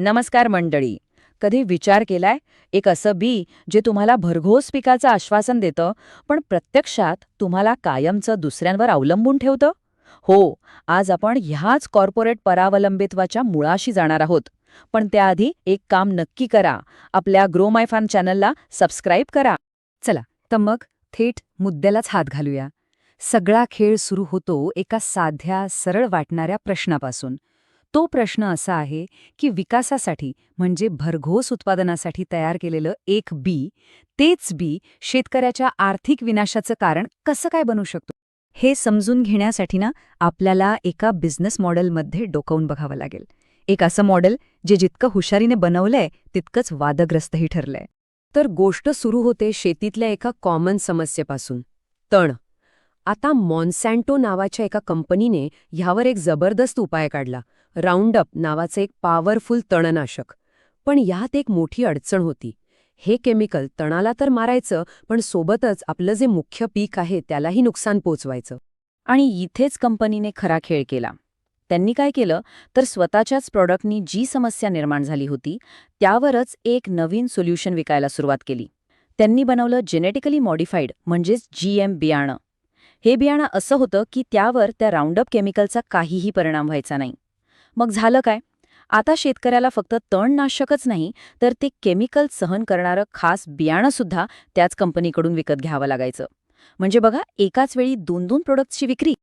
नमस्कार मंडळी. कधी विचार केलाय? एक असं बी जे तुम्हाला भरघोस पिकाचं आश्वासन देतं पण प्रत्यक्षात तुम्हाला कायमचं दुसऱ्यांवर अवलंबून ठेवतं? हो आज आपण ह्याच कॉर्पोरेट परावलंबित्वाच्या मुळाशी जाणार आहोत. पण त्याआधी एक काम नक्की करा. आपल्या ग्रो माय फार्म चॅनलला सबस्क्राईब करा. चला तर मग थेट मुद्द्यालाच हात घालूया. सगळा खेळ सुरू होतो एका साध्या सरळ वाटणाऱ्या प्रश्नापासून. तो प्रश्न असा आहे की विकासासाठी म्हणजे भरघोस उत्पादनासाठी तयार केलेलं एक बी तेच बी शेतकऱ्याच्या आर्थिक विनाशाचं कारण कसं काय बनू शकतो? हे समजून घेण्यासाठी ना आपल्याला एका बिझनेस मॉडेलमध्ये डोकावून बघावं लागेल. एक असं मॉडेल जे जितकं हुशारीने बनवलंय तितकंच वादग्रस्तही ठरलंय. तर गोष्ट सुरू होते शेतीतल्या एका कॉमन समस्येपासून. तण. आता मॉन्सॅन्टो नावाच्या एका कंपनीने ह्यावर एक जबरदस्त उपाय काढला. राऊंडअप नावाचं एक पॉवरफुल तणनाशक. पण यात एक मोठी अडचण होती. हे केमिकल तणाला तर मारायचं पण सोबतच आपलं जे मुख्य पीक आहे त्यालाही नुकसान पोचवायचं. आणि इथेच कंपनीने खरा खेळ केला. त्यांनी काय केलं तर स्वतःच्याच प्रॉडक्टनी जी समस्या निर्माण झाली होती त्यावरच एक नवीन सोल्युशन विकायला सुरुवात केली. त्यांनी बनवलं जेनेटिकली मॉडिफाईड म्हणजेच जीएम बियाणं. हे बियाणं असं होतं की त्यावर त्या राऊंडअप केमिकलचा काहीही परिणाम व्हायचा नाही. मग झालं काय? आता शेतकऱ्याला फक्त तणनाशकच नाही तर ते केमिकल सहन करणारं खास बियाणंसुद्धा त्याच कंपनीकडून विकत घ्यावं लागायचं. म्हणजे बघा एकाच वेळी दोन दोन प्रोडक्ट्सची विक्री.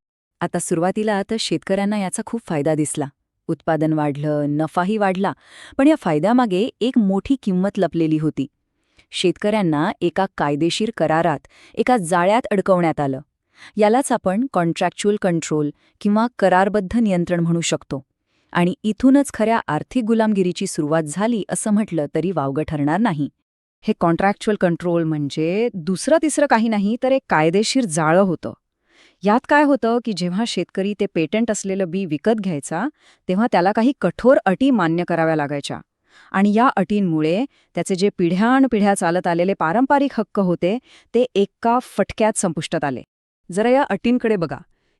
आता सुरुवातीला तर शेतकऱ्यांना याचा खूप फायदा दिसला. उत्पादन वाढलं नफाही वाढला पण या फायद्यामागे एक मोठी किंमत लपलेली होती. शेतकऱ्यांना एका कायदेशीर करारात एका जाळ्यात अडकवण्यात आलं. यालाच आपण कॉन्ट्रॅक्च्युअल कंट्रोल किंवा करारबद्ध नियंत्रण म्हणू शकतो. आणि इथूनच खऱ्या आर्थिक गुलामगिरीची सुरुवात झाली असं म्हटलं तरी वावगं ठरणार नाही. हे कॉन्ट्रॅक्च्युअल कंट्रोल म्हणजे दुसरं तिसरं काही नाही तर एक कायदेशीर जाळं होतं. यात काय होतं की जेव्हा शेतकरी ते पेटंट असलेलं बी विकत घ्यायचा तेव्हा त्याला काही कठोर अटी मान्य कराव्या लागायच्या. आणि या अटींमुळे त्याचे जे पिढ्यानपिढ्या चालत आलेले पारंपरिक हक्क होते ते एका फटक्यात संपुष्टात आले. जरा या अटींकडे बघा.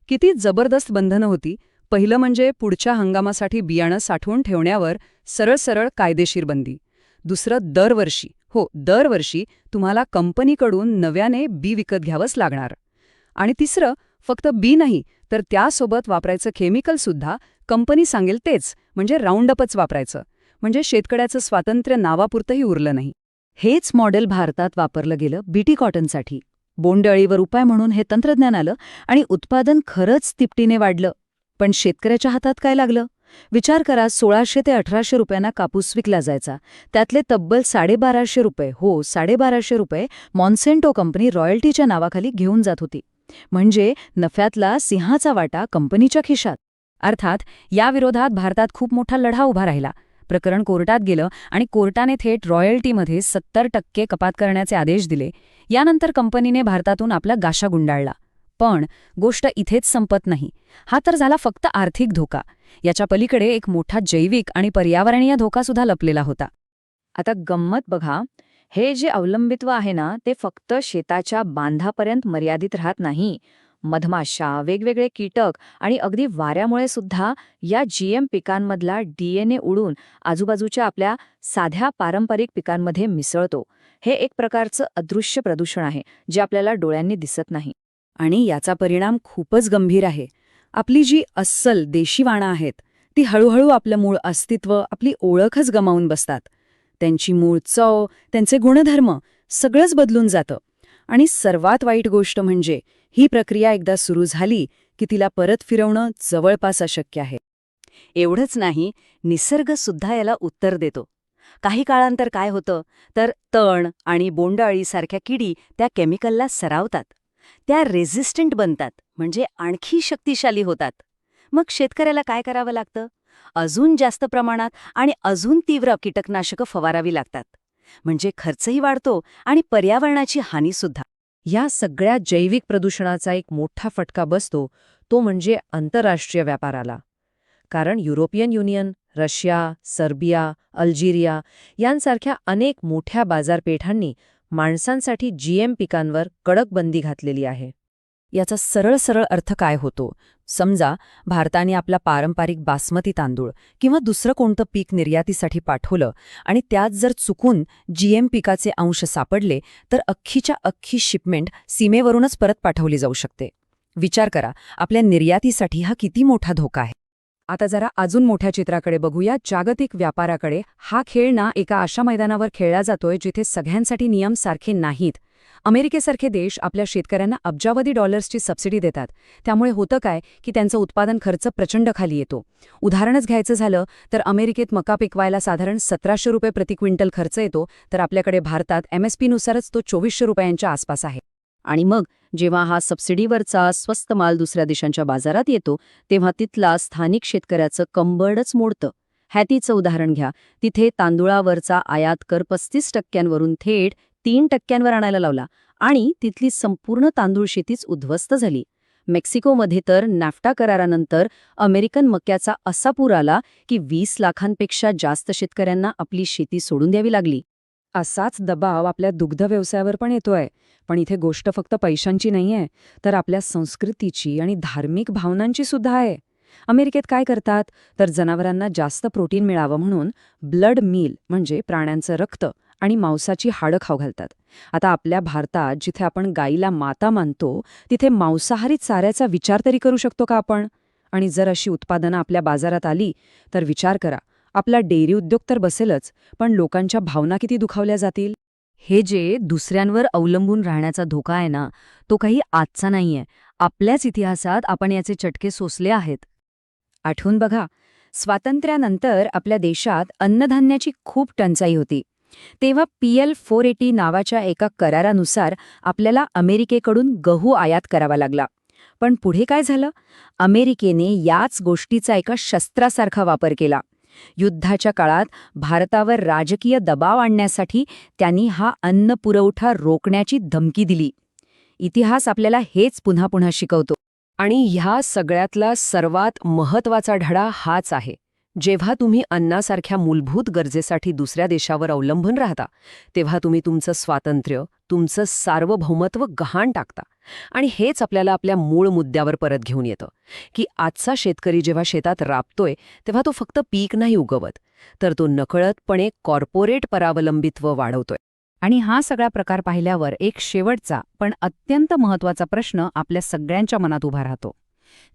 किती जबरदस्त बंधनं होती. पहिलं म्हणजे पुढच्या हंगामासाठी बियाणं साठवून ठेवण्यावर सरळ सरळ कायदेशीर बंदी. दुसरं दरवर्षी. हो दरवर्षी तुम्हाला कंपनीकडून नव्याने बी विकत घ्यावंच लागणार. आणि तिसरं फक्त बी नाही तर त्यासोबत वापरायचं केमिकलसुद्धा कंपनी सांगेल तेच म्हणजे राऊंडअपच वापरायचं. म्हणजे शेतकऱ्याचं स्वातंत्र्य नावापुरतंही उरलं नाही. हेच मॉडेल भारतात वापरलं गेलं बीटी कॉटनसाठी. बोंडअळीवर उपाय म्हणून हे तंत्रज्ञान आलं आणि उत्पादन खरंच तिपटीने वाढलं. पण शेतकऱ्याच्या हातात काय लागलं? विचार करा सोळाशे ते अठराशे रुपयांना कापूस विकला जायचा. त्यातले तब्बल साडेबाराशे रुपये हो साडेबाराशे रुपये मॉन्सेंटो कंपनी रॉयल्टीच्या नावाखाली घेऊन जात होती. म्हणजे नफ्यातला सिंहाचा वाटा कंपनीच्या खिशात. अर्थात याविरोधात भारतात खूप मोठा लढा उभा राहिला. प्रकरण कोर्टात गेलं आणि कोर्टाने थेट रॉयल्टीमध्ये सत्तर टक्के कपात करण्याचे आदेश दिले. यानंतर कंपनीने भारतातून आपला गाशा गुंडाळला. पण गोष्ट इथेच संपत नाही. हा तर झाला फक्त आर्थिक धोका. याच्या पलीकडे एक मोठा जैविक आणि पर्यावरणीय धोकासुद्धा लपलेला होता. आता गंमत बघा. हे जे अवलंबित्व आहे ना ते फक्त शेताच्या बांधापर्यंत मर्यादित राहत नाही. मधमाशा वेगवेगळे कीटक आणि अगदी वाऱ्यामुळे सुद्धा या जीएम पिकांमधला डीएनए उडून आजूबाजूच्या आपल्या साध्या पारंपरिक पिकांमध्ये मिसळतो. हे एक प्रकारचं अदृश्य प्रदूषण आहे जे आपल्याला डोळ्यांनी दिसत नाही. आणि याचा परिणाम खूपच गंभीर आहे. आपली जी अस्सल देशीवाणा आहेत ती हळूहळू आपलं मूळ अस्तित्व आपली ओळखच गमावून बसतात. त्यांची मूळ चव त्यांचे गुणधर्म सगळंच बदलून जातं. आणि सर्वात वाईट गोष्ट म्हणजे ही प्रक्रिया एकदा सुरू झाली की तिला परत फिरवणं जवळपास अशक्य आहे. एवढंच नाही निसर्गसुद्धा याला उत्तर देतो. काही काळांतर काय होतं तर तण आणि बोंडअळीसारख्या किडी त्या केमिकलला सरावतात. त्या रेझिस्टंट बनतात म्हणजे आणखी शक्तिशाली होतात. मग शेतकऱ्याला काय करावं लागतं? अजून जास्त प्रमाणात आणि अजून तीव्र कीटकनाशकं फवारावी लागतात. म्हणजे खर्चही वाढतो आणि पर्यावरणाची हानीसुद्धा या सगळ्या जैविक प्रदूषणाचा एक मोठा फटका बसतो तो म्हणजे आंतरराष्ट्रीय व्यापाराला. कारण European Union Russia Serbia Algeria यांसारख्या अनेक मोठ्या बाजारपेठांनी माणसांसाठी जीएम पिकांवर कडक बंदी घातलेली आहे. याचा सरळ सरळ अर्थ काय होतो? समजा भारताने आपला पारंपरिक बासमती तांदूळ किंवा दुसरं कोणतं पीक निर्यातीसाठी पाठवलं आणि त्यात जर चुकून जीएम पिकाचे अंश सापडले तर अख्खीच्या अख्खी शिपमेंट सीमेवरूनच परत पाठवली जाऊ शकते. विचार करा आपल्या निर्यातीसाठी हा किती मोठा धोका आहे? आता जरा अजून मोठ्या चित्राकडे बघूया. जागतिक व्यापाराकडे हा खेळ ना एका अशा मैदानावर खेळला जातोय जिथे सगळ्यांसाठी नियम सारखे नाहीत. अमेरिकेसारखे देश आपल्या शेतकऱ्यांना अब्जावधी डॉलर्सची सबसिडी देतात. त्यामुळे होतं काय की त्यांचं उत्पादन खर्च प्रचंड खाली येतो. उदाहरणच घ्यायचं झालं तर अमेरिकेत मका पिकवायला साधारण सतराशे रुपये प्रति क्विंटल खर्च येतो तर आपल्याकडे भारतात एमएसपीनुसारच तो चोवीसशे रुपयांच्या आसपास आहे. आणि मग जेव्हा हा सबसिडीवरचा स्वस्त माल दुसऱ्या देशांच्या बाजारात येतो तेव्हा तिथला स्थानिक शेतकऱ्याचं कंबरडच मोडतं. हॅतीचं उदाहरण घ्या. तिथे तांदुळावरचा आयात कर पस्तीस टक्क्यांवरून थेट तीन टक्क्यांवर आणायला लावला आणि तिथली संपूर्ण तांदूळ शेतीच उद्ध्वस्त झाली. मेक्सिकोमध्ये तर नॅफ्टा करारानंतर अमेरिकन मक्याचा असा पूर आला की वीस लाखांपेक्षा जास्त शेतकऱ्यांना आपली शेती सोडून द्यावी लागली. असाच दबाव आपल्या दुग्ध व्यवसायावर पण येतोय. पण इथे गोष्ट फक्त पैशांची नाहीये तर आपल्या संस्कृतीची आणि धार्मिक भावनांची सुद्धा आहे. अमेरिकेत काय करतात? तर जनावरांना जास्त प्रोटीन मिळावं म्हणून ब्लड मील म्हणजे प्राण्यांचं रक्त आणि मांसाची हाडं खाऊ घालतात. आता आपल्या भारतात जिथे आपण गाईला माता मानतो तिथे मांसाहारी चाऱ्याचा विचार तरी करू शकतो का आपण? आणि जर अशी उत्पादनं आपल्या बाजारात आली तर विचार करा आपला डेअरी उद्योग तर बसेलच पण लोकांच्या भावना किती दुखावल्या जातील? हे जे दुसऱ्यांवर अवलंबून राहण्याचा धोका आहे ना तो काही आजचा नाहीये. आपल्याच इतिहासात आपण याचे चटके सोसले आहेत. आठवून बघा स्वातंत्र्यानंतर आपल्या देशात अन्नधान्याची खूप टंचाई होती. तेव्हा पीएल फोर एटी नावाच्या एका करारानुसार आपल्याला अमेरिकेकडून गहू आयात करावा लागला. पण पुढे काय झालं? अमेरिकेने याच गोष्टीचा एका शस्त्रासारखा वापर केला. युद्धाच्या काळात भारतावर राजकीय दबाव आणण्यासाठी त्यांनी हा अन्न पुरवठा रोखण्याची धमकी दिली. इतिहास आपल्याला हेच पुन्हा पुन्हा शिकवतो. आणि ह्या सगळ्यातला सर्वात महत्त्वाचा धडा हाच आहे. जेव्हा तुम्ही अन्नासारख्या मूलभूत गरजेसाठी दुसऱ्या देशावर अवलंबून राहता तेव्हा तुम्ही तुमचं स्वातंत्र्य तुमचं सार्वभौमत्व गहाण टाकता. आणि हेच आपल्याला आपल्या मूळ मुद्द्यावर परत घेऊन येतं की आजचा शेतकरी जेव्हा शेतात राबतोय तेव्हा तो फक्त पीक नाही उगवत तर तो नकळतपणे कॉर्पोरेट परावलंबित्व वाढवतोय. आणि हा सगळा प्रकार पाहिल्यावर एक शेवटचा पण अत्यंत महत्त्वाचा प्रश्न आपल्या सगळ्यांच्या मनात उभा राहतो.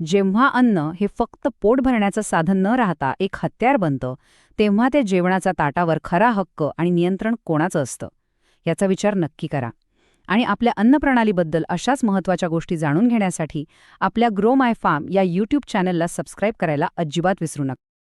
जेव्हा अन्न हे फक्त पोट भरण्याचं साधन न राहता एक हत्यार बनतं तेव्हा त्या जेवणाचा ताटावर खरा हक्क आणि नियंत्रण कोणाचं असतं? याचा विचार नक्की करा. आणि आपल्या अन्नप्रणालीबद्दल अशाच महत्त्वाच्या गोष्टी जाणून घेण्यासाठी आपल्या ग्रो माय फार्म या यूट्यूब चॅनलला सबस्क्राईब करायला अजिबात विसरू नका.